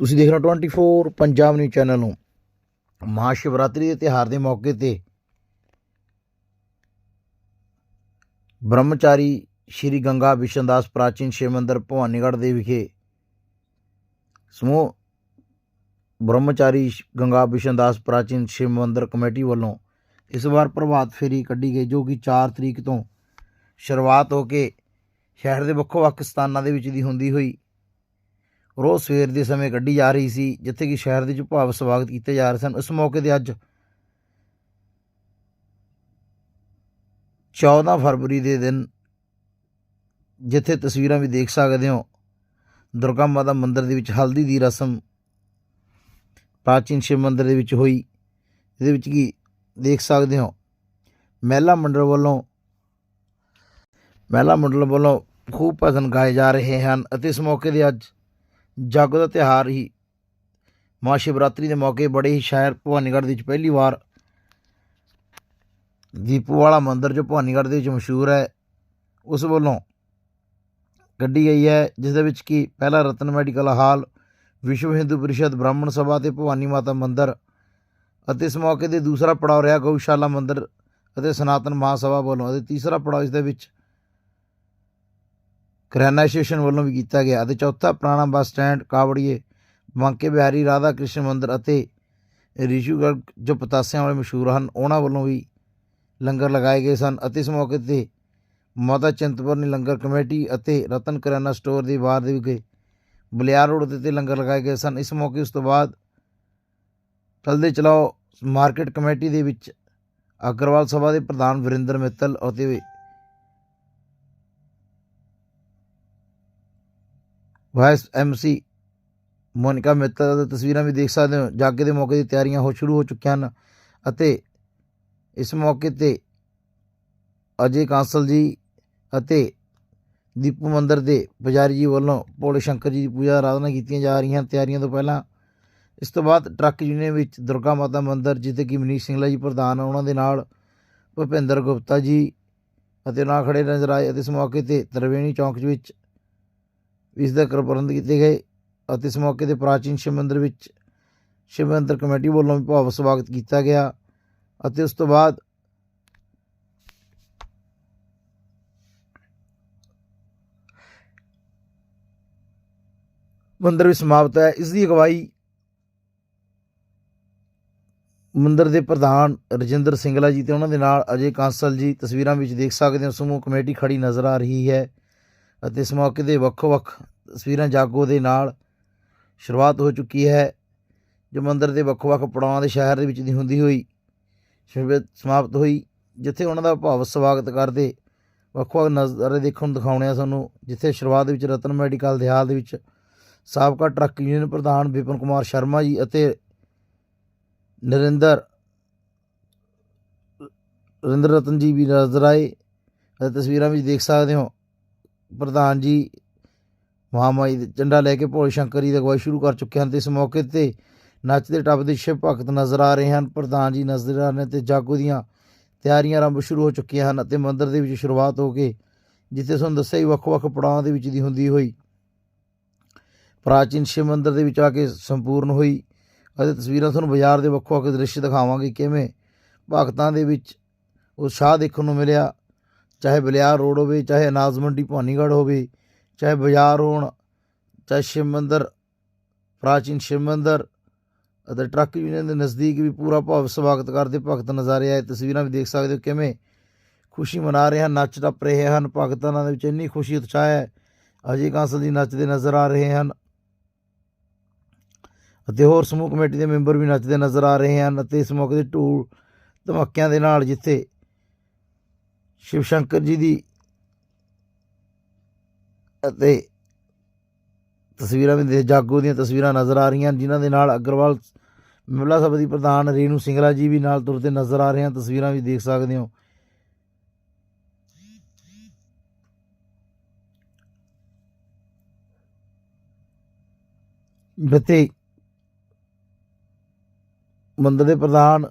ਤੁਸੀਂ ਦੇਖ ਰਹੇ ਹੋ 24 ਪੰਜਾਬ ਨਿਊਜ਼ ਚੈਨਲ ਨੂੰ। ਮਹਾਸ਼ਿਵਰਾਤਰੀ ਦੇ ਤਿਹਾਰ ਦੇ ਮੌਕੇ ਤੇ ਬ੍ਰਹਮਚਾਰੀ ਸ਼੍ਰੀ ਗੰਗਾ ਵਿਸ਼ਨਦਾਸ ਪ੍ਰਾਚੀਨ ਸ਼ਿਵ ਮੰਦਿਰ ਭਵਾਨੀਗੜ੍ਹ ਦੇ ਵਿਖੇ ਸਮੂਹ ਬ੍ਰਹਮਚਾਰੀ ਸ਼- ਗੰਗਾ ਵਿਸ਼ਨਦਾਸ ਪ੍ਰਾਚੀਨ ਸ਼ਿਵ ਮੰਦਿਰ ਕਮੇਟੀ ਵੱਲੋਂ ਇਸ ਵਾਰ ਪ੍ਰਭਾਤ ਫੇਰੀ ਕੱਢੀ ਗਈ, ਜੋ ਕਿ 4 ਤਰੀਕ ਤੋਂ ਸ਼ੁਰੂਆਤ ਹੋ ਕੇ ਸ਼ਹਿਰ ਦੇ ਵੱਖੋ ਵੱਖ ਸਥਾਨਾਂ ਦੇ ਵਿੱਚ ਦੀ ਹੁੰਦੀ ਹੋਈ ਰੋਜ਼ ਸਵੇਰ ਦੇ ਸਮੇਂ ਕੱਢੀ ਜਾ ਰਹੀ ਸੀ, ਜਿੱਥੇ ਕਿ ਸ਼ਹਿਰ ਦੇ ਵਿੱਚ ਭਾਵ ਸਵਾਗਤ ਕੀਤੇ ਜਾ ਰਹੇ ਸਨ। ਇਸ ਮੌਕੇ ਤੇ ਅੱਜ 14 ਫਰਵਰੀ ਦੇ ਦਿਨ ਜਿੱਥੇ ਤਸਵੀਰਾਂ ਵੀ ਦੇਖ ਸਕਦੇ ਹੋ, ਦੁਰਗਾ ਮਾਤਾ ਮੰਦਿਰ ਦੇ ਵਿੱਚ ਹਲਦੀ ਦੀ ਰਸਮ ਪ੍ਰਾਚੀਨ ਸ਼ਿਵ ਮੰਦਿਰ ਦੇ ਵਿੱਚ ਹੋਈ। ਇਹਦੇ ਵਿੱਚ ਕੀ ਦੇਖ ਸਕਦੇ ਹੋ, ਮਹਿਲਾ ਮੰਡਲ ਵੱਲੋਂ, ਮਹਿਲਾ ਮੰਡਲ ਵੱਲੋਂ ਖੂਬ ਭਜਨ ਗਾਏ ਜਾ ਰਹੇ ਹਨ ਅਤੇ ਇਸ ਮੌਕੇ ਦੇ ਅੱਜ ਜਾਗੋ ਦਾ ਤਿਉਹਾਰ ਹੀ। ਮਹਾਸ਼ਿਵਰਾਤਰੀ ਦੇ ਮੌਕੇ ਬੜੇ ਹੀ ਸ਼ਹਿਰ ਭਵਾਨੀਗੜ੍ਹ ਦੇ ਵਿੱਚ ਪਹਿਲੀ ਵਾਰ ਦੀਪੂ ਵਾਲਾ ਮੰਦਿਰ ਜੋ ਭਵਾਨੀਗੜ੍ਹ ਦੇ ਵਿੱਚ ਮਸ਼ਹੂਰ ਹੈ, ਉਸ ਵੱਲੋਂ ਕੱਢੀ ਗਈ ਹੈ, ਜਿਸ ਦੇ ਵਿੱਚ ਕਿ ਪਹਿਲਾ ਰਤਨ ਮੈਡੀਕਲ ਹਾਲ, ਵਿਸ਼ਵ ਹਿੰਦੂ ਪਰਿਸ਼ਦ, ਬ੍ਰਾਹਮਣ ਸਭਾ ਤੇ ਭਵਾਨੀ ਮਾਤਾ ਮੰਦਿਰ ਅਤੇ ਇਸ ਮੌਕੇ ਤੇ ਦੂਸਰਾ ਪੜਾਅ ਰਿਹਾ ਗਊਸ਼ਾਲਾ ਮੰਦਿਰ ਅਤੇ ਸਨਾਤਨ ਮਹਾਸਭਾ ਵੱਲੋਂ ਅਤੇ ਤੀਸਰਾ ਪੜਾਅ ਇਸ ਦੇ ਵਿੱਚ ਕਰਿਆਨਾ ਸਟੇਸ਼ਨ ਵੱਲੋਂ ਵੀ ਕੀਤਾ ਗਿਆ ਅਤੇ ਚੌਥਾ ਪੁਰਾਣਾ ਬੱਸ ਸਟੈਂਡ ਕਾਵੜੀਏ ਬਾਂਕੇ ਬਿਹਾਰੀ, ਰਾਧਾ ਕ੍ਰਿਸ਼ਨ ਮੰਦਿਰ ਅਤੇ ਰਿਸ਼ੂਗੜ੍ਹ ਜੋ ਪਤਾਸਿਆਂ ਵਾਲੇ ਮਸ਼ਹੂਰ ਹਨ, ਉਹਨਾਂ ਵੱਲੋਂ ਵੀ ਲੰਗਰ ਲਗਾਏ ਗਏ ਸਨ ਅਤੇ ਇਸ ਮੌਕੇ ਤੇ ਮਾਤਾ ਚਿੰਤਪੁਰਨੀ ਲੰਗਰ ਕਮੇਟੀ ਅਤੇ ਰਤਨ ਕਰਿਆਨਾ ਸਟੋਰ ਦੇ ਬਾਹਰ ਦੇ ਵਿਖੇ ਬਲਿਆਰ ਰੋਡ ਦੇ ਤੇ ਲੰਗਰ ਲਗਾਏ ਗਏ ਸਨ। ਇਸ ਮੌਕੇ ਉਸ ਤੋਂ ਬਾਅਦ ਚਲਦੇ ਚਲਾਓ ਮਾਰਕੀਟ ਕਮੇਟੀ ਦੇ ਵਿੱਚ ਅਗਰਵਾਲ ਸਭਾ ਦੇ ਪ੍ਰਧਾਨ ਵਰਿੰਦਰ ਮਿੱਤਲ ਅਤੇ ਵਾਇਸ ਐਮਸੀ ਮੋਨਿਕਾ ਮਿੱਤਲ ਦੀ ਤਸਵੀਰਾਂ ਵੀ ਦੇਖ ਸਕਦੇ ਹੋ। ਜਾਗੇ ਦੇ ਮੌਕੇ ਦੀ ਤਿਆਰੀਆਂ ਹੋ ਸ਼ੁਰੂ ਹੋ ਚੁੱਕੀਆਂ ਹਨ ਅਤੇ ਇਸ ਮੌਕੇ ਤੇ ਅਜੇ ਕਾਂਸਲ ਜੀ ਅਤੇ ਦੀਪੂ ਮੰਦਰ ਦੇ ਪੁਜਾਰੀ ਜੀ ਵੱਲੋਂ ਭੋਲੇ ਸ਼ੰਕਰ ਜੀ ਦੀ ਪੂਜਾ ਆਰਾਧਨਾ ਕੀਤੀਆਂ ਜਾ ਰਹੀਆਂ ਹਨ। ਤਿਆਰੀਆਂ ਤੋਂ ਪਹਿਲਾਂ ਇਸ ਤੋਂ ਬਾਅਦ ਟਰੱਕ ਯੂਨੀਅਨ ਵਿੱਚ ਦੁਰਗਾ ਮਾਤਾ ਮੰਦਿਰ, ਜਿੱਥੇ ਕਿ ਮਨੀਸ਼ ਸਿੰਗਲਾ ਜੀ ਪ੍ਰਧਾਨ ਉਹਨਾਂ ਦੇ ਨਾਲ ਭੁਪਿੰਦਰ ਗੁਪਤਾ ਜੀ ਅਤੇ ਨਾਲ ਖੜੇ ਨਜ਼ਰ ਆਏ ਅਤੇ ਇਸ ਮੌਕੇ ਤੇ ਤਰਵੇਣੀ ਚੌਂਕ ਵਿੱਚ ਇਸ ਦਾ ਕਰ ਪ੍ਰਬੰਧ ਕੀਤੇ ਗਏ ਅਤੇ ਇਸ ਮੌਕੇ ਤੇ ਪ੍ਰਾਚੀਨ ਸ਼ਿਵ ਮੰਦਿਰ ਵਿੱਚ ਸ਼ਿਵ ਮੰਦਿਰ ਕਮੇਟੀ ਵੱਲੋਂ ਵੀ ਭਾਵ ਸਵਾਗਤ ਕੀਤਾ ਗਿਆ ਅਤੇ ਉਸ ਤੋਂ ਬਾਅਦ ਮੰਦਰ ਵੀ ਸਮਾਪਤ ਹੈ ਇਸ ਦੀ ਅਗਵਾਈ ਮੰਦਰ ਦੇ ਪ੍ਰਧਾਨ ਰਜਿੰਦਰ ਸਿੰਗਲਾ ਜੀ ਤੇ ਉਹਨਾਂ ਦੇ ਨਾਲ ਅਜੇ ਕਾਂਸਲ ਜੀ ਤਸਵੀਰਾਂ ਵਿੱਚ ਦੇਖ ਸਕਦੇ ਹੋ। ਸਮੂਹ ਕਮੇਟੀ ਖੜੀ ਨਜ਼ਰ ਆ ਰਹੀ ਹੈ। ਅਤੇ ਇਸ ਮੌਕੇ ਦੇ ਵੱਖੋ-ਵੱਖ ਤਸਵੀਰਾਂ ਜਾਗੋ ਦੇ ਨਾਲ ਸ਼ੁਰੂਆਤ ਹੋ ਚੁੱਕੀ ਹੈ, ਜੋ ਮੰਦਰ ਦੇ ਵੱਖੋ-ਵੱਖ ਪੜਾਵਾਂ ਦੇ ਸ਼ਹਿਰ ਦੇ ਵਿੱਚ ਦੀ ਹੁੰਦੀ ਹੋਈ ਸ਼ੁਰੂ ਸਮਾਪਤ ਹੋਈ, ਜਿੱਥੇ ਉਹਨਾਂ ਦਾ ਭਾਵ ਸਵਾਗਤ ਕਰਦੇ ਵੱਖ-ਵੱਖ ਨਜ਼ਾਰੇ ਦੇਖਣ ਨੂੰ ਦਿਖਾਉਣੇ ਆ ਸਾਨੂੰ, ਜਿੱਥੇ ਸ਼ੁਰੂਆਤ ਵਿੱਚ ਰਤਨ ਮੈਡੀਕਲ ਦੇ ਹਾਲ ਦੇ ਵਿੱਚ ਸਾਬਕਾ ਟਰੱਕ ਯੂਨੀਅਨ ਪ੍ਰਧਾਨ ਵਿਪਨ ਕੁਮਾਰ ਸ਼ਰਮਾ ਜੀ ਅਤੇ ਨਰਿੰਦਰ ਨਰਿੰਦਰ ਰਤਨ ਜੀ ਵੀ ਨਜ਼ਰ ਆਏ ਅਤੇ ਤਸਵੀਰਾਂ ਵਿੱਚ ਦੇਖ ਸਕਦੇ ਹੋ। ਪ੍ਰਧਾਨ ਜੀ, ਮਹਾਮਾਈ ਦੇ ਝੰਡਾ ਲੈ ਕੇ ਭੋਲੇ ਸ਼ੰਕਰ ਜੀ ਦੀ ਅਗਵਾਈ ਸ਼ੁਰੂ ਕਰ ਚੁੱਕੇ ਹਨ ਤੇ ਇਸ ਮੌਕੇ ਤੇ ਨੱਚਦੇ ਟੱਪਦੇ ਸ਼ਿਵ ਭਗਤ ਨਜ਼ਰ ਆ ਰਹੇ ਹਨ। ਪ੍ਰਧਾਨ ਜੀ ਨਜ਼ਰ ਆ ਰਹੇ ਨੇ ਤੇ ਜਾਗੋ ਦੀਆਂ ਤਿਆਰੀਆਂ ਆਰੰਭ ਸ਼ੁਰੂ ਹੋ ਚੁੱਕੀਆਂ ਹਨ ਅਤੇ ਮੰਦਿਰ ਦੇ ਵਿੱਚ ਸ਼ੁਰੂਆਤ ਹੋ ਕੇ, ਜਿੱਥੇ ਤੁਹਾਨੂੰ ਦੱਸਿਆ ਹੀ ਵੱਖ-ਵੱਖ ਪੜਾਵਾਂ ਦੇ ਵਿੱਚ ਦੀ ਹੁੰਦੀ ਹੋਈ, ਪ੍ਰਾਚੀਨ ਸ਼ਿਵ ਮੰਦਿਰ ਦੇ ਵਿੱਚ ਆ ਕੇ ਸੰਪੂਰਨ ਹੋਈ ਅਤੇ ਤਸਵੀਰਾਂ ਤੁਹਾਨੂੰ ਬਾਜ਼ਾਰ ਦੇ ਵੱਖੋ-ਵੱਖ ਦ੍ਰਿਸ਼ ਦਿਖਾਵਾਂਗੇ ਕਿਵੇਂ ਭਗਤਾਂ ਦੇ ਵਿੱਚ ਉਤਸ਼ਾਹ ਦੇਖਣ ਨੂੰ ਮਿਲਿਆ। ਚਾਹੇ ਬਲਿਆਰ ਰੋਡ ਹੋਵੇ, ਚਾਹੇ ਅਨਾਜ ਮੰਡੀ ਭਵਾਨੀਗੜ੍ਹ ਹੋਵੇ, ਚਾਹੇ ਬਾਜ਼ਾਰ ਹੋਣ, ਚਾਹੇ ਸ਼ਿਵ ਮੰਦਰ, ਪ੍ਰਾਚੀਨ ਸ਼ਿਵ ਮੰਦਰ ਅਤੇ ਟਰੱਕ ਯੂਨੀਅਨ ਦੇ ਨਜ਼ਦੀਕ ਵੀ ਪੂਰਾ ਭਾਵ ਸਵਾਗਤ ਕਰਦੇ ਭਗਤ ਨਜ਼ਾਰੇ ਆਏ ਤਸਵੀਰਾਂ ਵੀ ਦੇਖ ਸਕਦੇ ਹੋ ਕਿਵੇਂ ਖੁਸ਼ੀ ਮਨਾ ਰਹੇ ਹਨ, ਨੱਚ ਟੱਪ ਰਹੇ ਹਨ, ਭਗਤਾਂ ਦੇ ਵਿੱਚ ਇੰਨੀ ਖੁਸ਼ੀ ਉਤਸ਼ਾਹ ਹੈ ਅਜੇ ਕਾਂਸਲ ਜੀ ਨੱਚਦੇ ਨਜ਼ਰ ਆ ਰਹੇ ਹਨ ਅਤੇ ਹੋਰ ਸਮੂਹ ਕਮੇਟੀ ਦੇ ਮੈਂਬਰ ਵੀ ਨੱਚਦੇ ਨਜ਼ਰ ਆ ਰਹੇ ਹਨ ਅਤੇ ਇਸ ਮੌਕੇ ਤੇ ਢੋਲ ਧਮਾਕਿਆਂ ਦੇ ਨਾਲ ਜਿੱਥੇ ਸ਼ਿਵ ਸ਼ੰਕਰ ਜੀ ਦੀ ਅਤੇ ਤਸਵੀਰਾਂ ਵੀ ਦੇ ਜਾਗੋ ਦੀਆਂ ਤਸਵੀਰਾਂ ਨਜ਼ਰ ਆ ਰਹੀਆਂ ਹਨ, ਜਿਨ੍ਹਾਂ ਦੇ ਨਾਲ ਅਗਰਵਾਲ ਮਿਮਲਾ ਸਭਾ ਦੀ ਪ੍ਰਧਾਨ ਰੇਨੂ ਸਿੰਗਲਾ ਜੀ ਵੀ ਨਾਲ ਤੁਰਦੇ ਨਜ਼ਰ ਆ ਰਹੇ ਹਨ। ਤਸਵੀਰਾਂ ਵੀ ਦੇਖ ਸਕਦੇ ਹੋ। ਜਿੱਥੇ ਮੰਦਰ ਦੇ ਪ੍ਰਧਾਨ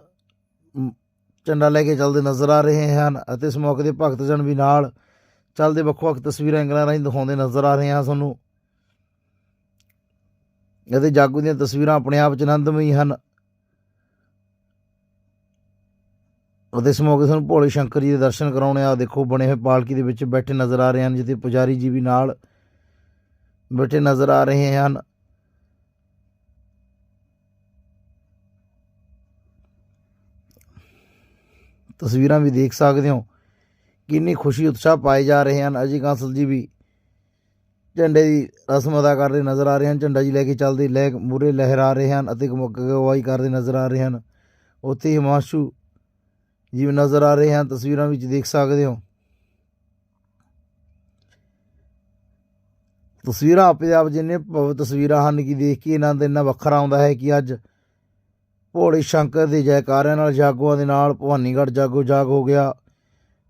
ਝੰਡਾ ਲੈ ਕੇ ਚੱਲਦੇ ਨਜ਼ਰ ਆ ਰਹੇ ਹਨ ਅਤੇ ਇਸ ਮੌਕੇ ਦੇ ਭਗਤਜਨ ਵੀ ਨਾਲ ਚੱਲਦੇ ਵੱਖੋ ਵੱਖ ਤਸਵੀਰਾਂ ਐਂਗਲਾਂ ਰਾਹੀਂ ਦਿਖਾਉਂਦੇ ਨਜ਼ਰ ਆ ਰਹੇ ਹਨ ਸਾਨੂੰ। ਅਤੇ ਜਾਗੂ ਦੀਆਂ ਤਸਵੀਰਾਂ ਆਪਣੇ ਆਪ ਚ ਆਨੰਦਮਈ ਹਨ। ਅਤੇ ਇਸ ਮੌਕੇ ਸਾਨੂੰ ਭੋਲੇ ਸ਼ੰਕਰ ਜੀ ਦੇ ਦਰਸ਼ਨ ਕਰਾਉਣੇ ਆ ਦੇਖੋ ਬਣੇ ਹੋਏ ਪਾਲਕੀ ਦੇ ਵਿੱਚ ਬੈਠੇ ਨਜ਼ਰ ਆ ਰਹੇ ਹਨ, ਜਿੱਥੇ ਪੁਜਾਰੀ ਜੀ ਵੀ ਨਾਲ ਬੈਠੇ ਨਜ਼ਰ ਆ ਰਹੇ ਹਨ। ਤਸਵੀਰਾਂ ਵੀ ਦੇਖ ਸਕਦੇ ਹੋ। ਕਿੰਨੀ ਖੁਸ਼ੀ, ਉਤਸ਼ਾਹ ਪਾਏ ਜਾ ਰਹੇ ਹਨ। ਅਜੇ ਕਾਂਸਲ ਜੀ ਵੀ ਝੰਡੇ ਦੀ ਰਸਮ ਅਦਾ ਕਰਦੇ ਨਜ਼ਰ ਆ ਰਹੇ ਹਨ। ਝੰਡਾ ਜੀ ਲੈ ਕੇ ਚੱਲਦੇ ਲੈ ਮੂਰੇ ਲਹਿਰਾ ਰਹੇ ਹਨ ਅਤੇ ਗਵਾਈ ਕਰਦੇ ਨਜ਼ਰ ਆ ਰਹੇ ਹਨ। ਉੱਥੇ ਹੀ ਹਿਮਾਂਸ਼ੂ ਜੀ ਵੀ ਨਜ਼ਰ ਆ ਰਹੇ ਹਨ। ਤਸਵੀਰਾਂ ਵਿੱਚ ਦੇਖ ਸਕਦੇ ਹੋ। ਤਸਵੀਰਾਂ ਆਪੇ ਆਪ ਜਿੰਨੇ ਭਵ ਤਸਵੀਰਾਂ ਹਨ ਕਿ ਦੇਖ ਕੇ ਇਹਨਾਂ ਦਾ ਇੰਨਾ ਵੱਖਰਾ ਆਉਂਦਾ ਹੈ ਕਿ ਅੱਜ ਭੋਲੇ ਸ਼ੰਕਰ ਦੇ ਜੈਕਾਰਿਆਂ ਨਾਲ ਜਾਗੋਆਂ ਦੇ ਨਾਲ ਭਵਾਨੀਗੜ੍ਹ ਜਾਗੋ ਜਾਗ ਹੋ ਗਿਆ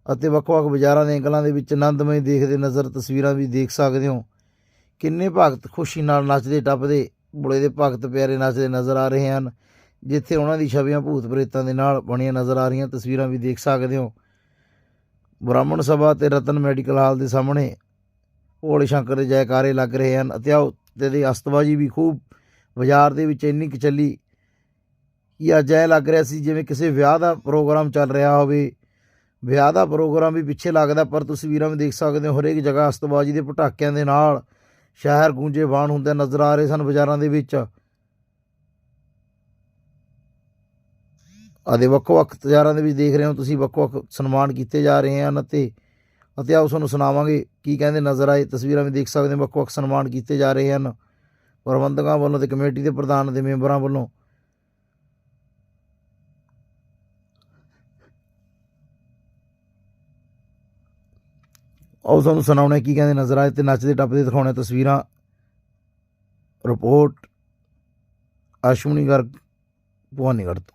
ਅਤੇ ਵੱਖ-ਵੱਖ ਬਾਜ਼ਾਰਾਂ ਦੇ ਅੰਕਲਾਂ ਦੇ ਵਿੱਚ ਆਨੰਦਮਈ ਦੇਖਦੇ ਨਜ਼ਰ ਤਸਵੀਰਾਂ ਵੀ ਦੇਖ ਸਕਦੇ ਹੋ। ਕਿੰਨੇ ਭਗਤ ਖੁਸ਼ੀ ਨਾਲ ਨੱਚਦੇ, ਟੱਪਦੇ ਬੁੜੇ ਦੇ ਭਗਤ ਪਿਆਰੇ ਨੱਚਦੇ ਨਜ਼ਰ ਆ ਰਹੇ ਹਨ, ਜਿੱਥੇ ਉਹਨਾਂ ਦੀ ਛਵੀਆਂ ਭੂਤ ਪ੍ਰੇਤਾਂ ਦੇ ਨਾਲ ਬਣੀਆਂ ਨਜ਼ਰ ਆ ਰਹੀਆਂ ਤਸਵੀਰਾਂ ਵੀ ਦੇਖ ਸਕਦੇ ਹੋ। ਬ੍ਰਾਹਮਣ ਸਭਾ ਤੇ ਰਤਨ ਮੈਡੀਕਲ ਹਾਲ ਦੇ ਸਾਹਮਣੇ ਭੋਲੇ ਸ਼ੰਕਰ ਦੇ ਜੈਕਾਰੇ ਲੱਗ ਰਹੇ ਹਨ ਅਤੇ ਆਓ ਤੇ ਦੀ ਅਸਤਬਾਜੀ ਵੀ ਖੂਬ ਬਾਜ਼ਾਰ ਦੇ ਵਿੱਚ ਇੰਨੀ ਕੁ ਚੱਲੀ ਕਿ ਅੱਜ ਐ ਲੱਗ ਰਿਹਾ ਸੀ ਜਿਵੇਂ ਕਿਸੇ ਵਿਆਹ ਦਾ ਪ੍ਰੋਗਰਾਮ ਚੱਲ ਰਿਹਾ ਹੋਵੇ। ਵਿਆਹ ਦਾ ਪ੍ਰੋਗਰਾਮ ਵੀ ਪਿੱਛੇ ਲੱਗਦਾ, ਪਰ ਤਸਵੀਰਾਂ ਵੀ ਦੇਖ ਸਕਦੇ ਹੋ, ਹਰੇਕ ਜਗ੍ਹਾ ਅਸਤਬਾਜੀ ਦੇ ਪਟਾਕਿਆਂ ਦੇ ਨਾਲ ਸ਼ਹਿਰ ਗੂੰਜੇ ਬਾਣ ਹੁੰਦੇ ਨਜ਼ਰ ਆ ਰਹੇ ਸਨ ਬਾਜ਼ਾਰਾਂ ਦੇ ਵਿੱਚ। ਆਦੇ ਵੱਖੋ ਵੱਖ ਤਜ਼ਾਰਾਂ ਦੇ ਵਿੱਚ ਦੇਖ ਰਹੇ ਹੋ ਤੁਸੀਂ ਵੱਖੋ ਵੱਖ ਸਨਮਾਨ ਕੀਤੇ ਜਾ ਰਹੇ ਹਨ ਅਤੇ ਅਤੇ ਆਓ ਤੁਹਾਨੂੰ ਸੁਣਾਵਾਂਗੇ ਕੀ ਕਹਿੰਦੇ ਨਜ਼ਰ ਆਏ। ਤਸਵੀਰਾਂ ਵੀ ਦੇਖ ਸਕਦੇ ਹੋ ਵੱਖੋ ਵੱਖ ਸਨਮਾਨ ਕੀਤੇ ਜਾ ਰਹੇ ਹਨ। ਪ੍ਰਬੰਧਕਾਂ ਵੱਲੋਂ ਤੇ ਕਮੇਟੀ ਦੇ ਪ੍ਰਧਾਨ ਦੇ ਮੈਂਬਰਾਂ ਵੱਲੋਂ ਆਓ ਤੁਹਾਨੂੰ ਸੁਣਾਉਣੇ ਕੀ ਕਹਿੰਦੇ ਨਜ਼ਰ ਆਏ ਤੇ ਨੱਚਦੇ ਟੱਪਦੇ ਦਿਖਾਉਣੇ ਤਸਵੀਰਾਂ। ਰਿਪੋਰਟ ਅਸ਼ਵਨੀ ਗਰਗ, ਭਵਾਨੀਗੜ੍ਹ ਤੋਂ।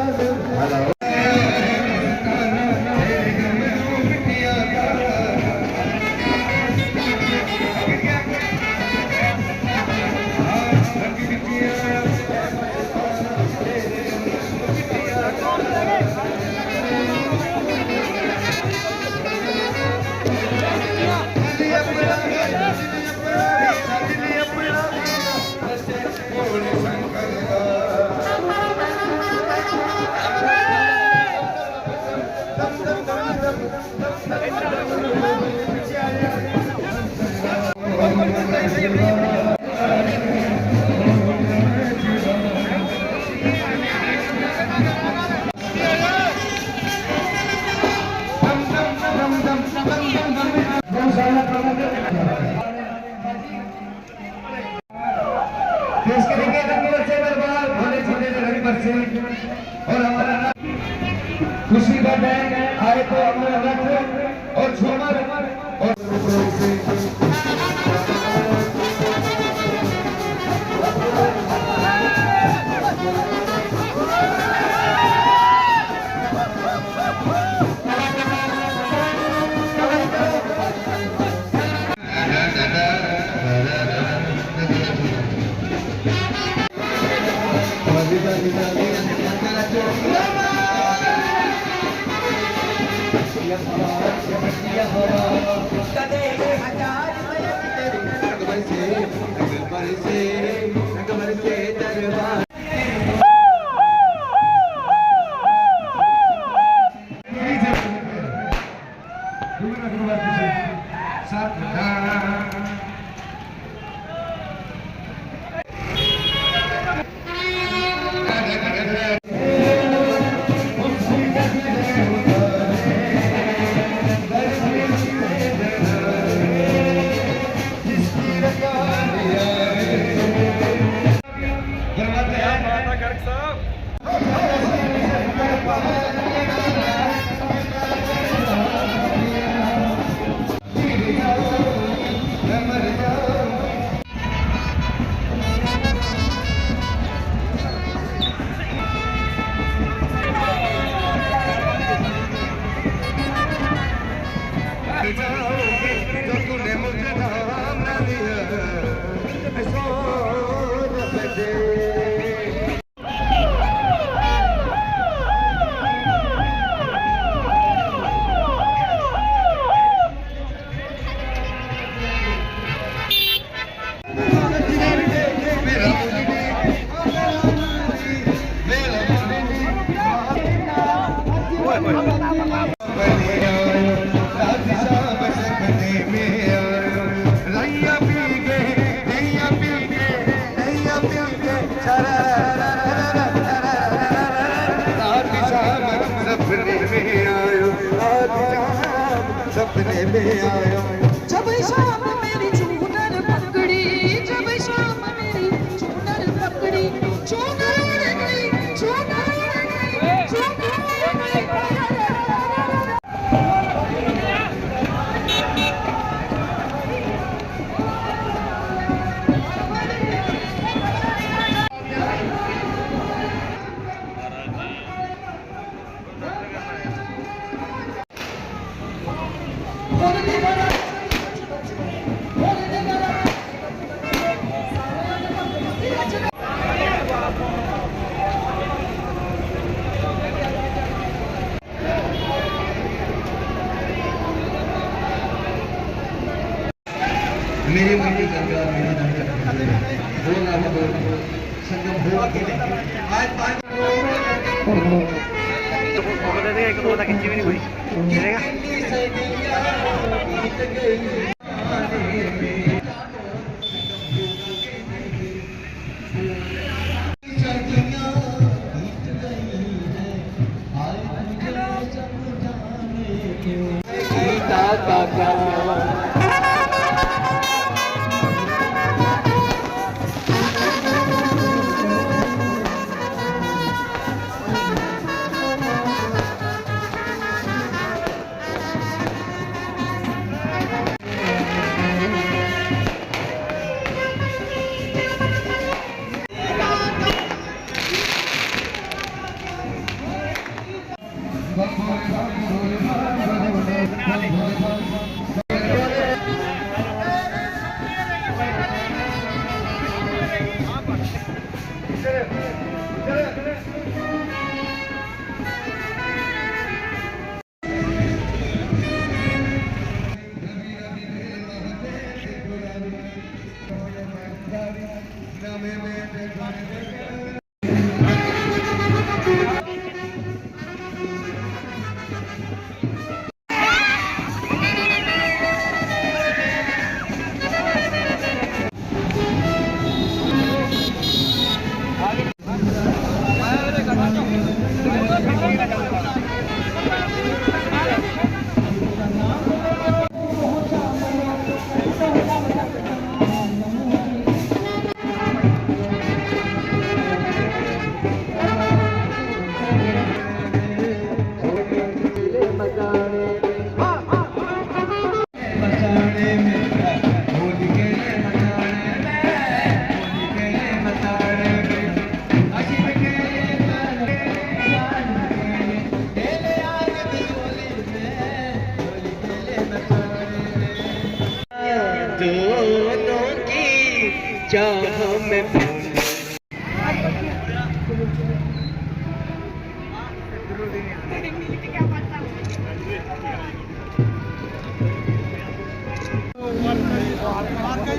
सपने में आयो सपने में आयो मेरी मम्मी गंगा मेरी नाम करते बोल ना बोल संगम हो अकेले आज पाँच मसाने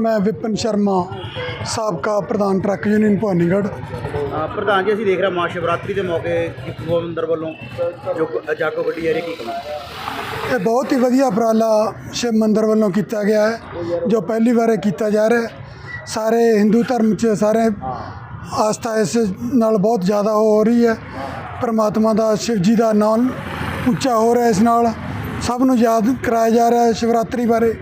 ਮੈਂ ਵਿਪਨ ਸ਼ਰਮਾ ਸਾਬਕਾ ਪ੍ਰਧਾਨ ਟਰੱਕ ਯੂਨੀਅਨ ਭਵਾਨੀਗੜ੍ਹ। ਅ, ਪ੍ਰਧਾਨ ਜੀ ਅਸੀਂ ਦੇਖ ਰਹੇ ਮਹਾ ਸ਼ਿਵਰਾਤਰੀ ਦੇ ਮੌਕੇ ਮੰਦਰ ਵੱਲੋਂ ਜੋ ਕ- ਜਾਗੋ ਗੱਡੀ ਆ ਰਹੀ ਕੀ ਕਹੋ ਇਹ ਬਹੁਤ ਹੀ ਵਧੀਆ ਉਪਰਾਲਾ ਸ਼ਿਵ ਮੰਦਰ ਵੱਲੋਂ ਕੀਤਾ ਗਿਆ ਹੈ ਜੋ ਪਹਿਲੀ ਵਾਰ ਇਹ ਕੀਤਾ ਜਾ ਰਿਹਾ ਹੈ। ਸਾਰੇ ਹਿੰਦੂ ਧਰਮ 'ਚ ਸਾਰੇ ਆਸਥਾ ਇਸ ਨਾਲ ਬਹੁਤ ਜ਼ਿਆਦਾ ਹੋ ਰਹੀ ਹੈ। ਪਰਮਾਤਮਾ ਦਾ ਸ਼ਿਵ ਜੀ ਦਾ ਨਾਮ ਉੱਚਾ ਹੋ ਰਿਹਾ ਇਸ ਨਾਲ। ਸਭ ਨੂੰ ਯਾਦ ਕਰਾਇਆ ਜਾ ਰਿਹਾ ਹੈ ਸ਼ਿਵਰਾਤਰੀ ਬਾਰੇ।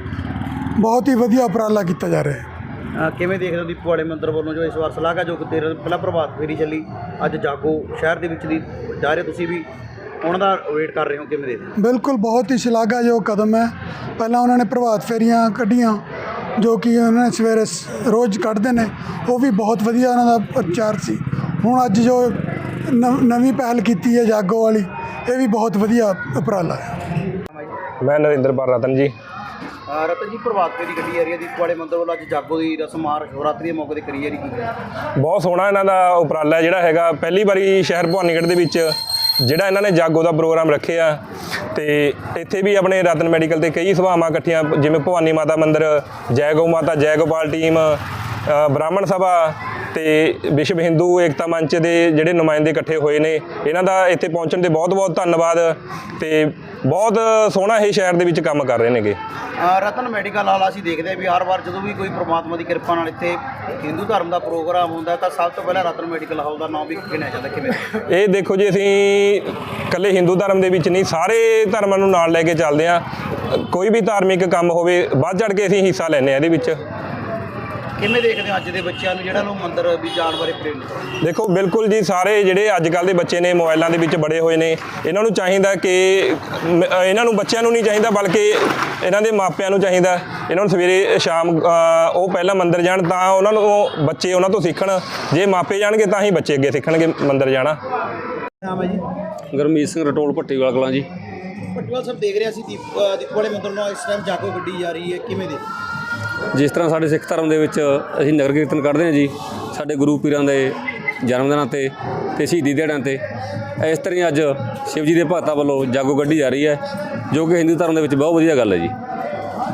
ਬਹੁਤ ਹੀ ਵਧੀਆ ਉਪਰਾਲਾ ਕੀਤਾ ਜਾ ਰਿਹਾ ਹੈ। ਕਿਵੇਂ ਦੇਖਦੇ ਹੋ ਦੀਪੂ ਵਾਲੇ ਮੰਦਰ ਵੱਲੋਂ ਜੋ ਇਸ ਵਾਰ ਸਲਾਹਗਾ ਜੋ ਤੇਰੇ ਪਹਿਲਾਂ ਪ੍ਰਭਾਤ ਫੇਰੀ ਚੱਲੀ ਅੱਜ ਜਾਗੋ ਸ਼ਹਿਰ ਦੇ ਵਿੱਚ ਦੀ ਜਾ ਰਹੇ ਤੁਸੀਂ ਵੀ ਉਹਨਾਂ ਦਾ ਵੇਟ ਕਰ ਰਹੇ ਹੋ ਕਿਵੇਂ ਦੇਖਦੇ ਹੋ? ਬਿਲਕੁਲ ਬਹੁਤ ਹੀ ਸ਼ਲਾਘਾਯੋਗ ਕਦਮ ਹੈ। ਪਹਿਲਾਂ ਉਹਨਾਂ ਨੇ ਪ੍ਰਭਾਤ ਫੇਰੀਆਂ ਕੱਢੀਆਂ ਜੋ ਕਿ ਉਹਨਾਂ ਨੇ ਸਵੇਰੇ ਸ- ਰੋਜ਼ ਕੱਢਦੇ ਨੇ ਉਹ ਵੀ ਬਹੁਤ ਵਧੀਆ ਉਹਨਾਂ ਦਾ ਪ੍ਰਚਾਰ ਸੀ। ਹੁਣ ਅੱਜ ਜੋ ਨਵ- ਨਵੀਂ ਪਹਿਲ ਕੀਤੀ ਹੈ ਜਾਗੋ ਵਾਲੀ ਇਹ ਵੀ ਬਹੁਤ ਵਧੀਆ ਉਪਰਾਲਾ ਹੈ। ਮੈਂ ਨਰਿੰਦਰਪਾਲ ਰਤਨ ਜੀ। ਰਤਨ ਜੀ ਪ੍ਰਭਾਤ ਫੇਰੀ ਗੱਡੀ ਆ ਰਹੀ ਹੈ ਦੀਪੂ ਮੰਦਰ ਵੱਲੋਂ ਅੱਜ ਜਾਗੋ ਦੀ ਰਸਮ ਆ, ਸ਼ਿਵਰਾਤਰੀ ਦੇ ਮੌਕੇ ਤੇ ਕਰੀ ਜਾ ਰਹੀ ਕੀ ਬਹੁਤ ਸੋਹਣਾ ਇਹਨਾਂ ਦਾ ਉਪਰਾਲਾ ਜਿਹੜਾ ਹੈਗਾ। ਪਹਿਲੀ ਵਾਰੀ ਸ਼ਹਿਰ ਭਵਾਨੀਗੜ੍ਹ ਦੇ ਵਿੱਚ ਜਿਹੜਾ ਇਹਨਾਂ ਨੇ ਜਾਗੋ ਦਾ ਪ੍ਰੋਗਰਾਮ ਰੱਖਿਆ। ਤੇ ਇੱਥੇ ਵੀ ਆਪਣੇ ਰਤਨ ਮੈਡੀਕਲ ਤੇ ਕਈ ਸਭਾਵਾਂ ਇਕੱਠੀਆਂ, ਜਿਵੇਂ ਭਵਾਨੀ ਮਾਤਾ ਮੰਦਿਰ, ਜੈ ਗਊ ਮਾਤਾ, ਜੈ ਗੋਪਾਲ ਟੀਮ ਬ੍ਰਾਹਮਣ ਸਭਾ ਤੇ ਵਿਸ਼ਵ ਹਿੰਦੂ ਏਕਤਾ ਮੰਚ ਦੇ ਜਿਹੜੇ ਨੁਮਾਇੰਦੇ ਇਕੱਠੇ ਹੋਏ ਨੇ ਇਹਨਾਂ ਦਾ ਇੱਥੇ ਪਹੁੰਚਣ ਤੇ ਬਹੁਤ-ਬਹੁਤ ਧੰਨਵਾਦ ਤੇ ਬਹੁਤ ਸੋਹਣਾ ਇਹ ਸ਼ਹਿਰ ਦੇ ਵਿੱਚ ਕੰਮ ਕਰ ਰਹੇ ਨੇਗੇ। ਰਤਨ ਮੈਡੀਕਲ ਵਾਲਾ ਅਸੀਂ ਦੇਖਦੇ ਹਾਂ ਵੀ ਹਰ ਵਾਰ ਜਦੋਂ ਵੀ ਕੋਈ ਪ੍ਰਮਾਤਮਾ ਦੀ ਕਿਰਪਾ ਨਾਲ ਇੱਥੇ ਹਿੰਦੂ ਧਰਮ ਦਾ ਪ੍ਰੋਗਰਾਮ ਹੁੰਦਾ ਤਾਂ ਸਭ ਤੋਂ ਪਹਿਲਾਂ ਰਤਨ ਮੈਡੀਕਲ ਹਾਲ ਦਾ ਨਾਮ ਵੀ ਗਿਣਿਆ ਜਾਂਦਾ ਕਿਵੇਂ? ਇਹ ਦੇਖੋ ਜੀ ਅਸੀਂ ਇਕੱਲੇ ਹਿੰਦੂ ਧਰਮ ਦੇ ਵਿੱਚ ਨਹੀਂ ਸਾਰੇ ਧਰਮਾਂ ਨੂੰ ਨਾਲ ਲੈ ਕੇ ਚੱਲਦੇ ਆ ਕੋਈ ਵੀ ਧਾਰਮਿਕ ਕੰਮ ਹੋਵੇ ਵੱਧ ਚੜ ਕੇ ਅਸੀਂ ਹਿੱਸਾ ਲੈਂਦੇ ਆ ਇਹਦੇ ਵਿੱਚ। ਕਿਵੇਂ ਦੇਖਦੇ ਹੋ ਅੱਜ ਦੇ ਬੱਚਿਆਂ ਨੂੰ ਜਿਹੜਾ ਨੂੰ ਮੰਦਰ ਵੀ ਜਾਣ ਬਾਰੇ ਪ੍ਰੇਰਿਤ ਦੇਖੋ ਬਿਲਕੁਲ ਜੀ ਸਾਰੇ ਜਿਹੜੇ ਅੱਜ ਕੱਲ ਦੇ ਬੱਚੇ ਨੇ ਮੋਬਾਈਲਾਂ ਦੇ ਵਿੱਚ ਬੜੇ ਹੋਏ ਨੇ ਇਹਨਾਂ ਨੂੰ ਚਾਹੀਦਾ ਕਿ ਇਹਨਾਂ ਨੂੰ ਬੱਚਿਆਂ ਨੂੰ ਨਹੀਂ ਚਾਹੀਦਾ ਬਲਕਿ ਇਹਨਾਂ ਦੇ ਮਾਪਿਆਂ ਨੂੰ ਚਾਹੀਦਾ ਇਹਨਾਂ ਨੂੰ ਸਵੇਰੇ ਸ਼ਾਮ ਉਹ ਪਹਿਲਾਂ ਮੰਦਰ ਜਾਣ ਤਾਂ ਉਹਨਾਂ ਨੂੰ ਉਹ ਬੱਚੇ ਉਹਨਾਂ ਤੋਂ ਸਿੱਖਣ ਜੇ ਮਾਪੇ ਜਾਣਗੇ ਤਾਂ ਹੀ ਬੱਚੇ ਅੱਗੇ ਸਿੱਖਣਗੇ ਮੰਦਰ ਜਾਣਾ। ਨਾਮ ਹੈ ਜੀ? ਗੁਰਮੀਤ ਸਿੰਘ ਰਟੋਲ ਪੱਟੀਵਾਲ ਕਲਾਂ ਜੀ। ਪਟਵਾਲ ਸਾਹਿਬ ਦੇਖ ਰਿਹਾ ਸੀ ਦੀਪ ਦੀਪ ਵਾਲੇ ਮੰਦਰ ਨੂੰ ਇਸ ਟਾਈਮ ਜਾਗੋ ਗੱਡੀ ਜਾ ਰਹੀ ਹੈ ਕਿਵੇਂ ਦੇ ਜਿਸ ਤਰ੍ਹਾਂ ਸਾਡੇ ਸਿੱਖ ਧਰਮ ਦੇ ਵਿੱਚ ਅਸੀਂ ਨਗਰ ਕੀਰਤਨ ਕੱਢਦੇ ਹਾਂ ਜੀ ਸਾਡੇ ਗੁਰੂ ਪੀਰਾਂ ਦੇ ਜਨਮ ਦਿਨਾਂ ਤੇ ਤੇ ਸ਼ਹੀਦੀ ਦਿਹਾੜਿਆਂ ਤੇ ਇਸ ਤਰ੍ਹਾਂ ਅੱਜ ਸ਼ਿਵ ਜੀ ਦੇ ਭਗਤਾਂ ਵੱਲੋਂ ਜਾਗੋ ਕੱਢੀ ਜਾ ਰਹੀ ਹੈ ਜੋ ਕਿ ਹਿੰਦੂ ਧਰਮ ਦੇ ਵਿੱਚ ਬਹੁਤ ਵਧੀਆ ਗੱਲ ਹੈ ਜੀ।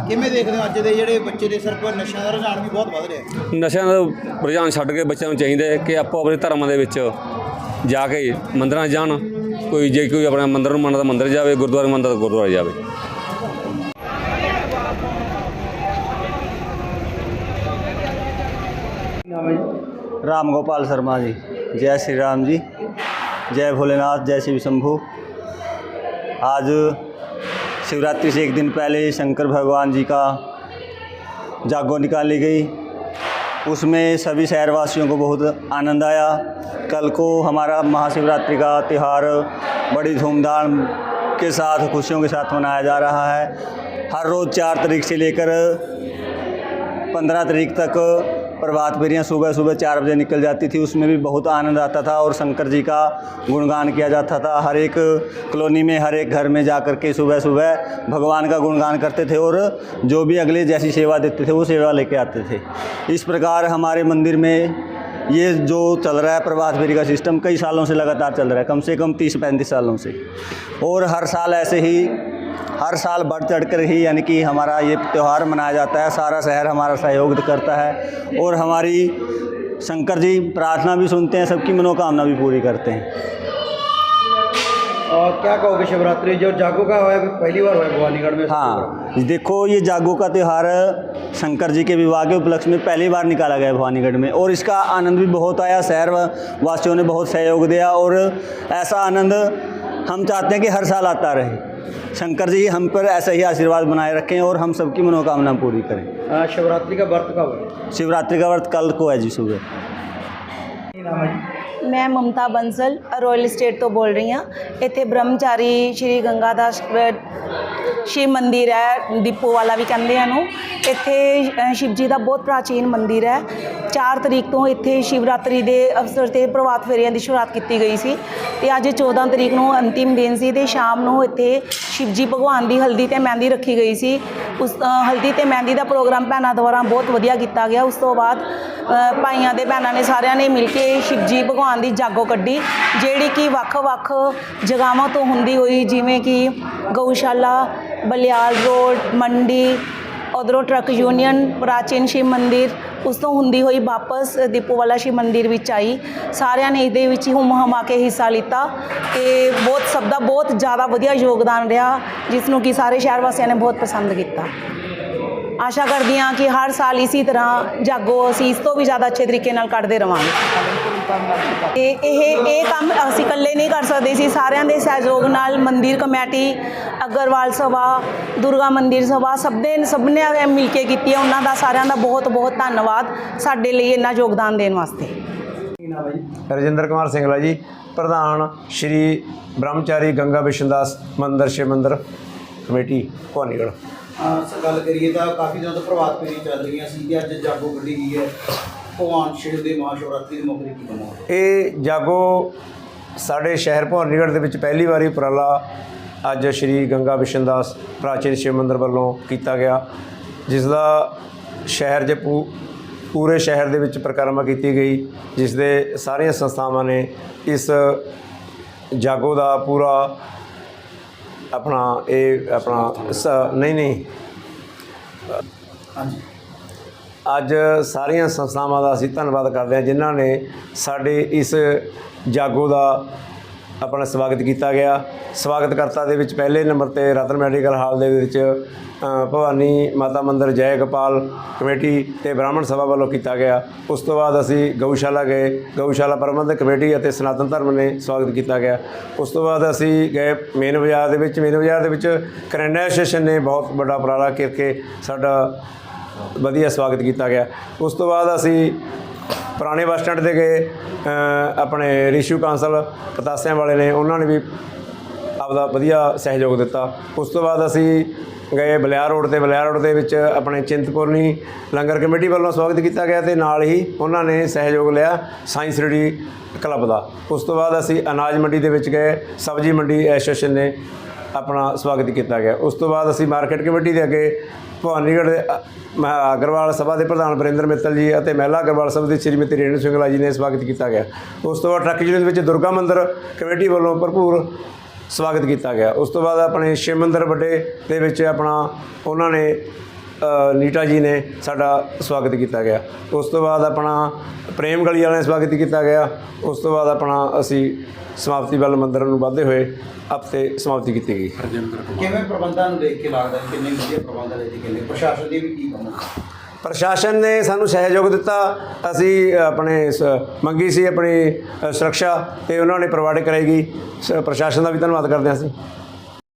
ਕਿਵੇਂ ਦੇਖਦੇ ਹੋ ਅੱਜ ਦੇ ਜਿਹੜੇ ਬੱਚੇ ਦੇ ਸਿਰ ਪਰ ਨਸ਼ਿਆਂ ਦਾ ਰੁਝਾਨ ਵੀ ਬਹੁਤ ਵੱਧ ਰਿਹਾ ਹੈ? ਨਸ਼ਿਆਂ ਦਾ ਰੁਝਾਨ ਛੱਡ ਕੇ ਬੱਚਿਆਂ ਨੂੰ ਚਾਹੀਦਾ ਹੈ ਕਿ ਆਪੋ ਆਪਣੇ ਧਰਮਾਂ ਦੇ ਵਿੱਚ ਜਾ ਕੇ ਮੰਦਰਾਂ ਜਾਣ ਕੋਈ ਜੇ ਕੋਈ ਆਪਣਾ ਮੰਦਰ ਨੂੰ ਮੰਨਦਾ ਮੰਦਰ ਜਾਵੇ ਗੁਰਦੁਆਰੇ ਮੰਨਦਾ ਤਾਂ ਗੁਰਦੁਆਰੇ ਜਾਵੇ। राम गोपाल शर्मा जी। जय श्री राम जी। जय भोलेनाथ, जय शिव शंभु। आज शिवरात्रि से एक दिन पहले शंकर भगवान जी का जागो निकाली गई। उसमें सभी शहरवासियों को बहुत आनंद आया। कल को हमारा महाशिवरात्रि का त्यौहार बड़ी धूमधाम के साथ, खुशियों के साथ मनाया जा रहा है। हर रोज़ चार तारीख से लेकर पंद्रह तारीख तक प्रभात फेरियाँ सुबह सुबह चार बजे निकल जाती थी। उसमें भी बहुत आनंद आता था और शंकर जी का गुणगान किया जाता था। हर एक कॉलोनी में, हर एक घर में जा कर के सुबह सुबह भगवान का गुणगान करते थे और जो भी अगले जैसी सेवा देते थे, वो सेवा लेके आते थे। इस प्रकार हमारे मंदिर में ये जो चल रहा है, प्रभात फेरी का सिस्टम कई सालों से लगातार चल रहा है। कम से कम तीस पैंतीस सालों से। और हर साल ऐसे ही हर साल बढ़ चढ़ कर ही यानी कि हमारा ये त्यौहार मनाया जाता है सारा शहर हमारा सहयोग करता है और हमारी शंकर जी प्रार्थना भी सुनते हैं सबकी मनोकामना भी पूरी करते हैं। और क्या कहोगे शिवरात्रि? जो जागो का हुआ है पहली बार हुआ है भवानीगढ़ में? हाँ देखो ये जागो का त्यौहार शंकर जी के विवाह के उपलक्ष्य में पहली बार निकाला गया भवानीगढ़ में और इसका आनंद भी बहुत आया शहर वासियों ने बहुत सहयोग दिया और ऐसा आनंद हम चाहते हैं कि हर साल आता रहे। शंकर जी हम पर ऐसा ही आशीर्वाद बनाए रखें और हम सबकी मनोकामना पूरी करें हाँ, शिवरात्रि का व्रत कब है शिवरात्रि का व्रत कल को है जी सुबह ਮੈਂ ਮਮਤਾ ਬੰਸਲ ਰੋਇਲ ਸਟੇਟ ਤੋਂ ਬੋਲ ਰਹੀ ਹਾਂ। ਇੱਥੇ ਬ੍ਰਹਮਚਾਰੀ ਸ਼੍ਰੀ ਗੰਗਾ ਗੰਗਾਦਾਸ ਸ਼ਿਵ ਮੰਦਿਰ ਹੈ ਦੀਪੋ ਵਾਲਾ ਵੀ ਕਹਿੰਦੇ ਆ ਨੂੰ ਇੱਥੇ ਅ, ਸ਼ਿਵ ਜੀ ਦਾ ਬਹੁਤ ਪ੍ਰਾਚੀਨ ਮੰਦਿਰ ਹੈ। 4 ਤਰੀਕ ਤੋਂ ਇੱਥੇ ਸ਼ਿਵਰਾਤਰੀ ਦੇ ਅਵਸਰ ਤੇ ਪ੍ਰਭਾਤ ਫੇਰੀਆਂ ਦੀ ਸ਼ੁਰੂਆਤ ਕੀਤੀ ਗਈ ਸੀ ਤੇ ਅੱਜ 14 ਤਰੀਕ ਨੂੰ ਅੰਤਿਮ ਦਿਨ ਸੀ ਤੇ ਸ਼ਾਮ ਨੂੰ ਇੱਥੇ ਸ਼ਿਵ ਜੀ ਭਗਵਾਨ ਦੀ ਹਲਦੀ ਤੇ ਮਹਿੰਦੀ ਰੱਖੀ ਗਈ ਸੀ। ਉਸ ਹਲਦੀ ਤੇ ਮਹਿੰਦੀ ਦਾ ਪ੍ਰੋਗਰਾਮ ਭੈਣਾਂ ਦੁਆਰਾ ਬਹੁਤ ਵਧੀਆ ਕੀਤਾ ਗਿਆ। ਉਸ ਤੋਂ ਬਾਅਦ ਭਾਈਆਂ ਦੇ ਭੈਣਾਂ ਨੇ ਸਾਰਿਆਂ ਨੇ ਮਿਲ ਕੇ ਸ਼ਿਵਜੀ ਭਗਵਾਨ ਦੀ ਜਾਗੋ ਕੱਢੀ, ਜਿਹੜੀ ਕਿ ਵੱਖ-ਵੱਖ ਜਗ੍ਹਾਵਾਂ ਤੋਂ ਹੁੰਦੀ ਹੋਈ, ਜਿਵੇਂ ਕਿ ਗਊਸ਼ਾਲਾ, ਬਲਿਆਲ ਰੋਡ, ਮੰਡੀ, ਉਧਰੋਂ ਟਰੱਕ ਯੂਨੀਅਨ, ਪ੍ਰਾਚੀਨ ਸ਼ਿਵ ਮੰਦਿਰ, ਉਸ ਤੋਂ ਹੁੰਦੀ ਹੋਈ ਵਾਪਸ ਦੀਪੋਵਾਲਾ ਸ਼ਿਵ ਮੰਦਿਰ ਵਿੱਚ ਆਈ। ਸਾਰਿਆਂ ਨੇ ਇਹਦੇ ਵਿੱਚ ਹੁਮ ਹਮਾ ਕੇ ਹਿੱਸਾ ਲਿੱਤਾ ਤੇ ਬਹੁਤ, ਸਭ ਦਾ ਬਹੁਤ ਜ਼ਿਆਦਾ ਵਧੀਆ ਯੋਗਦਾਨ ਰਿਹਾ, ਜਿਸ ਨੂੰ ਕਿ ਸਾਰੇ ਸ਼ਹਿਰ ਵਾਸੀਆਂ ਨੇ ਬਹੁਤ ਪਸੰਦ ਕੀਤਾ। ਆਸ਼ਾ ਕਰਦੀ ਹਾਂ ਕਿ ਹਰ ਸਾਲ ਇਸੇ ਤਰ੍ਹਾਂ ਜਾਗੋ ਅਸੀਂ ਇਸ ਤੋਂ ਵੀ ਜ਼ਿਆਦਾ ਅੱਛੇ ਤਰੀਕੇ ਨਾਲ ਕੱਢਦੇ ਰਵਾਂਗੇ। ਤੇ ਇਹ ਇਹ ਕੰਮ ਅਸੀਂ ਇਕੱਲੇ ਨਹੀਂ ਕਰ ਸਕਦੇ ਸੀ। ਸਾਰਿਆਂ ਦੇ ਸਹਿਯੋਗ ਨਾਲ ਮੰਦਿਰ ਕਮੇਟੀ, ਅਗਰਵਾਲ ਸਭਾ, ਦੁਰਗਾ ਮੰਦਿਰ ਸਭਾ ਸਭ ਦੇ ਸਭ ਨੇ ਮਿਲ ਕੇ ਕੀਤੀ ਹੈ। ਉਹਨਾਂ ਦਾ ਸਾਰਿਆਂ ਦਾ ਬਹੁਤ ਬਹੁਤ ਧੰਨਵਾਦ ਸਾਡੇ ਲਈ ਇੰਨਾ ਯੋਗਦਾਨ ਦੇਣ ਵਾਸਤੇ। ਰਜਿੰਦਰ ਕੁਮਾਰ ਸਿੰਗਲਾ ਜੀ, ਪ੍ਰਧਾਨ ਸ਼੍ਰੀ ਬ੍ਰਹਮਚਾਰੀ ਗੰਗਾ ਵਿਸ਼ਨਦਾਸ ਮੰਦਰ, ਸ਼ਿਵ ਮੰਦਰ ਕਮੇਟੀ, ਭਵਾਨੀਗੜ੍ਹ। ਹਾਂ ਗੱਲ ਕਰੀਏ ਤਾਂ ਕਾਫੀ ਦਿਨਾਂ ਤੋਂ ਪ੍ਰਭਾਤ ਫੇਰੀ ਚੱਲ ਰਹੀਆਂ ਸੀ ਤੇ ਅੱਜ ਜਾਗੋ ਕੱਢੀ ਗਈ ਹੈ। ਭਗਵਾਨ ਸ਼ਿਵ ਦੇ ਮਹਾਸ਼ਿਵਰਾਤਰੀ ਦੇ ਮੌਕੇ ਤੇ ਕੀ ਬਣਾਇਆ ਇਹ ਜਾਗੋ ਸਾਡੇ ਸ਼ਹਿਰ ਭਵਾਨੀਗੜ੍ਹ ਦੇ ਵਿੱਚ ਪਹਿਲੀ ਵਾਰੀ ਉਪਰਾਲਾ ਅੱਜ ਸ਼੍ਰੀ ਗੰਗਾ ਵਿਸ਼ਨ ਦਾਸ ਪ੍ਰਾਚੀਨ ਸ਼ਿਵ ਮੰਦਰ ਵੱਲੋਂ ਕੀਤਾ ਗਿਆ, ਜਿਸ ਦਾ ਸ਼ਹਿਰ 'ਚ ਪੂ- ਪੂਰੇ ਸ਼ਹਿਰ ਦੇ ਵਿੱਚ ਪ੍ਰਕਰਮਾ ਕੀਤੀ ਗਈ, ਜਿਸ ਦੇ ਸਾਰੀਆਂ ਸੰਸਥਾਵਾਂ ਨੇ ਇਸ ਜਾਗੋ ਦਾ ਪੂਰਾ ਆਪਣਾ ਇਹ ਆਪਣਾ ਸ- ਨਹੀਂ ਨਹੀਂ। ਹਾਂਜੀ। ਅੱਜ ਸਾਰੀਆਂ ਸੰਸਥਾਵਾਂ ਦਾ ਅਸੀਂ ਧੰਨਵਾਦ ਕਰਦੇ ਹਾਂ ਜਿਨ੍ਹਾਂ ਨੇ ਸਾਡੇ ਇਸ ਜਾਗੋ ਦਾ ਆਪਣਾ ਸਵਾਗਤ ਕੀਤਾ ਗਿਆ। ਸਵਾਗਤ ਕਰਤਾ ਦੇ ਵਿੱਚ ਪਹਿਲੇ ਨੰਬਰ ਤੇ ਰਤਨ ਮੈਡੀਕਲ ਹਾਲ ਦੇ ਵਿੱਚ ਭਵਾਨੀ ਮਾਤਾ ਮੰਦਿਰ ਜੈ ਗੋਪਾਲ ਕਮੇਟੀ ਤੇ ਬ੍ਰਾਹਮਣ ਸਭਾ ਵੱਲੋਂ ਕੀਤਾ ਗਿਆ। ਉਸ ਤੋਂ ਬਾਅਦ ਅਸੀਂ ਗਊਸ਼ਾਲਾ ਗਏ। ਗਊਸ਼ਾਲਾ ਪ੍ਰਬੰਧਕ ਕਮੇਟੀ ਅਤੇ ਸਨਾਤਨ ਧਰਮ ਨੇ ਸਵਾਗਤ ਕੀਤਾ ਗਿਆ। ਉਸ ਤੋਂ ਬਾਅਦ ਅਸੀਂ ਗਏ ਮੇਨ ਬਾਜ਼ਾਰ ਦੇ ਵਿੱਚ। ਮੇਨ ਬਾਜ਼ਾਰ ਦੇ ਵਿੱਚ ਕਰਿਆਨਾ ਐਸੋਸੀਏਸ਼ਨ ਨੇ ਬਹੁਤ ਵੱਡਾ ਉਪਰਾਲਾ ਕਰਕੇ ਸਾਡਾ ਵਧੀਆ ਸਵਾਗਤ ਕੀਤਾ ਗਿਆ। ਉਸ ਤੋਂ ਬਾਅਦ ਅਸੀਂ ਪੁਰਾਣੇ ਬੱਸ ਸਟੈਂਡ ਤੇ ਗਏ ਆਪਣੇ ਰਿਸ਼ੂ ਕਾਂਸਲ ਪਤਾਸਿਆਂ ਵਾਲੇ ਨੇ, ਉਹਨਾਂ ਨੇ ਵੀ ਆਪਦਾ ਵਧੀਆ ਸਹਿਯੋਗ ਦਿੱਤਾ। ਉਸ ਤੋਂ ਬਾਅਦ ਅਸੀਂ ਗਏ ਬਲਿਆਰ ਰੋਡ ਤੇ, ਬਲਿਆਰ ਰੋਡ ਦੇ ਵਿੱਚ ਆਪਣੇ ਚਿੰਤਪੁਰਨੀ ਲੰਗਰ ਕਮੇਟੀ ਵੱਲੋਂ ਸਵਾਗਤ ਕੀਤਾ ਗਿਆ ਤੇ ਨਾਲ ਹੀ ਉਹਨਾਂ ਨੇ ਸਹਿਯੋਗ ਲਿਆ ਸਾਇੰਸ ਰੇਡੀ ਕਲੱਬ ਦਾ। ਉਸ ਤੋਂ ਬਾਅਦ ਅਸੀਂ ਅਨਾਜ ਮੰਡੀ ਦੇ ਵਿੱਚ ਗਏ, ਸਬਜ਼ੀ ਮੰਡੀ ਐਸੋਸੀਏਸ਼ਨ ਨੇ ਆਪਣਾ ਸਵਾਗਤ ਕੀਤਾ ਗਿਆ। ਉਸ ਤੋਂ ਬਾਅਦ ਅਸੀਂ ਮਾਰਕੀਟ ਕਮੇਟੀ ਦੇ ਅੱਗੇ ਭਵਾਨੀਗੜ੍ਹ ਦੇ ਅਗਰਵਾਲ ਸਭਾ ਦੇ ਪ੍ਰਧਾਨ ਵਰਿੰਦਰ ਮਿੱਤਲ ਜੀ ਅਤੇ ਮਹਿਲਾ ਅਗਰਵਾਲ ਸਭਾ ਦੀ ਸ਼੍ਰੀਮਤੀ ਰੇਣੂ ਸਿੰਗਲਾ ਜੀ ਨੇ ਸਵਾਗਤ ਕੀਤਾ ਗਿਆ। ਉਸ ਤੋਂ ਬਾਅਦ ਟਰੱਕ ਯੂਨੀਅਨ ਵਿੱਚ ਦੁਰਗਾ ਮੰਦਿਰ ਕਮੇਟੀ ਵੱਲੋਂ ਭਰਪੂਰ ਸਵਾਗਤ ਕੀਤਾ ਗਿਆ। ਉਸ ਤੋਂ ਬਾਅਦ ਆਪਣੇ ਸ਼ਿਵ ਮੰਦਿਰ ਵੱਡੇ ਦੇ ਵਿੱਚ ਆਪਣਾ, ਉਹਨਾਂ ਨੇ ਨੀਟਾ ਜੀ ਨੇ ਸਾਡਾ ਸਵਾਗਤ ਕੀਤਾ ਗਿਆ। ਉਸ ਤੋਂ ਬਾਅਦ ਆਪਣਾ ਪ੍ਰੇਮ ਗਲੀ ਵਾਲਿਆਂ ਨੇ ਸਵਾਗਤ ਕੀਤਾ ਗਿਆ। ਉਸ ਤੋਂ ਬਾਅਦ ਆਪਣਾ ਅਸੀਂ ਸਮਾਪਤੀ ਵੱਲ ਮੰਦਰ ਨੂੰ ਵਧਦੇ ਹੋਏ ਹਫ਼ਤੇ ਸਮਾਪਤੀ ਕੀਤੀ ਗਈ। ਕਿਵੇਂ ਪ੍ਰਬੰਧਾਂ ਨੂੰ ਦੇਖ ਕੇ ਲੱਗਦਾ ਕਿ ਕਿੰਨੇ ਵਧੀਆ ਪ੍ਰਬੰਧ ਨੇ ਜੀ ਕਿੰਨੇ ਪ੍ਰਸ਼ਾਸਨ ਦੀ ਵੀ ਕੀ ਕਹੋ ਪ੍ਰਸ਼ਾਸਨ ਨੇ ਸਾਨੂੰ ਸਹਿਯੋਗ ਦਿੱਤਾ। ਅਸੀਂ ਆਪਣੇ ਮੰਗੀ ਸੀ ਆਪਣੀ ਸੁਰੱਖਿਆ ਤੇ ਉਹਨਾਂ ਨੇ ਪ੍ਰੋਵਾਈਡ ਕਰਾਈ ਗਈ। ਪ੍ਰਸ਼ਾਸਨ ਦਾ ਵੀ ਧੰਨਵਾਦ ਕਰਦੇ ਹਾਂ ਅਸੀਂ।